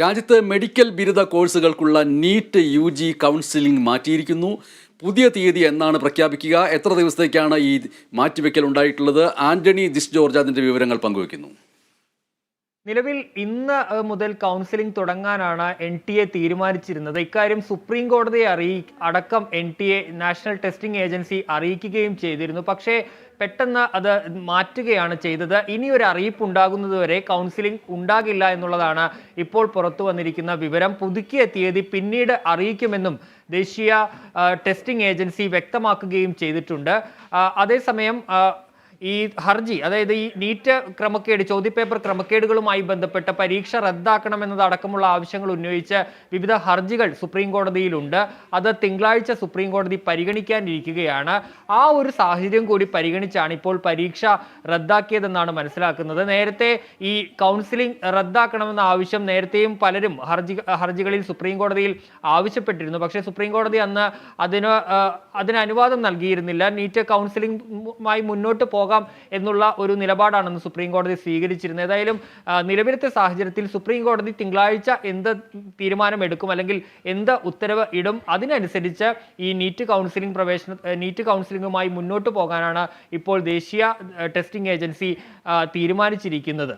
രാജ്യത്ത് മെഡിക്കൽ ബിരുദ കോഴ്സുകൾക്കുള്ള നീറ്റ് യു ജി കൗൺസിലിംഗ് മാറ്റിയിരിക്കുന്നു. പുതിയ തീയതി എന്നാണ് പ്രഖ്യാപിക്കുക. എത്ര ദിവസത്തേക്കാണ് ഈ മാറ്റിവെക്കൽ ഉണ്ടായിട്ടുള്ളത്? ആന്റണി ജിസ് ജോർജ് അതിന്റെ വിവരങ്ങൾ പങ്കുവയ്ക്കുന്നു. നിലവിൽ ഇന്ന് മുതൽ കൗൺസിലിംഗ് തുടങ്ങാനാണ് എൻ ടി എ തീരുമാനിച്ചിരുന്നത്. ഇക്കാര്യം സുപ്രീം കോടതിയെ അറിയി അടക്കം N T A national testing agency അറിയിക്കുകയും ചെയ്തിരുന്നു. പക്ഷേ പെട്ടെന്ന് അത് മാറ്റുകയാണ് ചെയ്തത്. ഇനി ഒരു അറിയിപ്പ് ഉണ്ടാകുന്നതുവരെ കൗൺസിലിംഗ് ഉണ്ടാകില്ല എന്നുള്ളതാണ് ഇപ്പോൾ പുറത്തു വന്നിരിക്കുന്ന വിവരം. പുതുക്കിയ തീയതി പിന്നീട് അറിയിക്കുമെന്നും ദേശീയ ടെസ്റ്റിംഗ് ഏജൻസി വ്യക്തമാക്കുകയും ചെയ്തിട്ടുണ്ട്. അതേസമയം ഈ ഹർജി അതായത് ഈ നീറ്റ് ക്രമക്കേട് ചോദ്യപേപ്പർ ക്രമക്കേടുകളുമായി ബന്ധപ്പെട്ട പരീക്ഷ റദ്ദാക്കണമെന്നതടക്കമുള്ള ആവശ്യങ്ങൾ ഉന്നയിച്ച് വിവിധ ഹർജികൾ സുപ്രീം കോടതിയിലുണ്ട്. അത് തിങ്കളാഴ്ച സുപ്രീം കോടതി പരിഗണിക്കാനിരിക്കുകയാണ്. ആ ഒരു സാഹചര്യം കൂടി പരിഗണിച്ചാണ് ഇപ്പോൾ പരീക്ഷ റദ്ദാക്കിയതെന്നാണ് മനസ്സിലാക്കുന്നത്. നേരത്തെ ഈ കൗൺസിലിംഗ് റദ്ദാക്കണമെന്ന ആവശ്യം നേരത്തെയും പലരും ഹർജി ഹർജികളിൽ സുപ്രീം കോടതിയിൽ ആവശ്യപ്പെട്ടിരുന്നു. പക്ഷേ സുപ്രീം കോടതി അന്ന് അതിന് അതിന് അനുവാദം നൽകിയിരുന്നില്ല. നീറ്റ് കൗൺസിലിംഗുമായി മുന്നോട്ട് പോകാം എന്നുള്ള ഒരു നിലപാടാണെന്ന് സുപ്രീം കോടതി സ്വീകരിച്ചിരുന്നത്. ഏതായാലും നിലവിലത്തെ സാഹചര്യത്തിൽ സുപ്രീം കോടതി തിങ്കളാഴ്ച എന്ത് തീരുമാനം എടുക്കും അല്ലെങ്കിൽ എന്ത് ഉത്തരവ് ഇടും അതിനനുസരിച്ച് ഈ നീറ്റ് കൗൺസിലിംഗ് പ്രവേശന നീറ്റ് കൗൺസിലിംഗുമായി മുന്നോട്ട് പോകാനാണ് ഇപ്പോൾ ദേശീയ ടെസ്റ്റിംഗ് ഏജൻസി തീരുമാനിച്ചിരിക്കുന്നത്.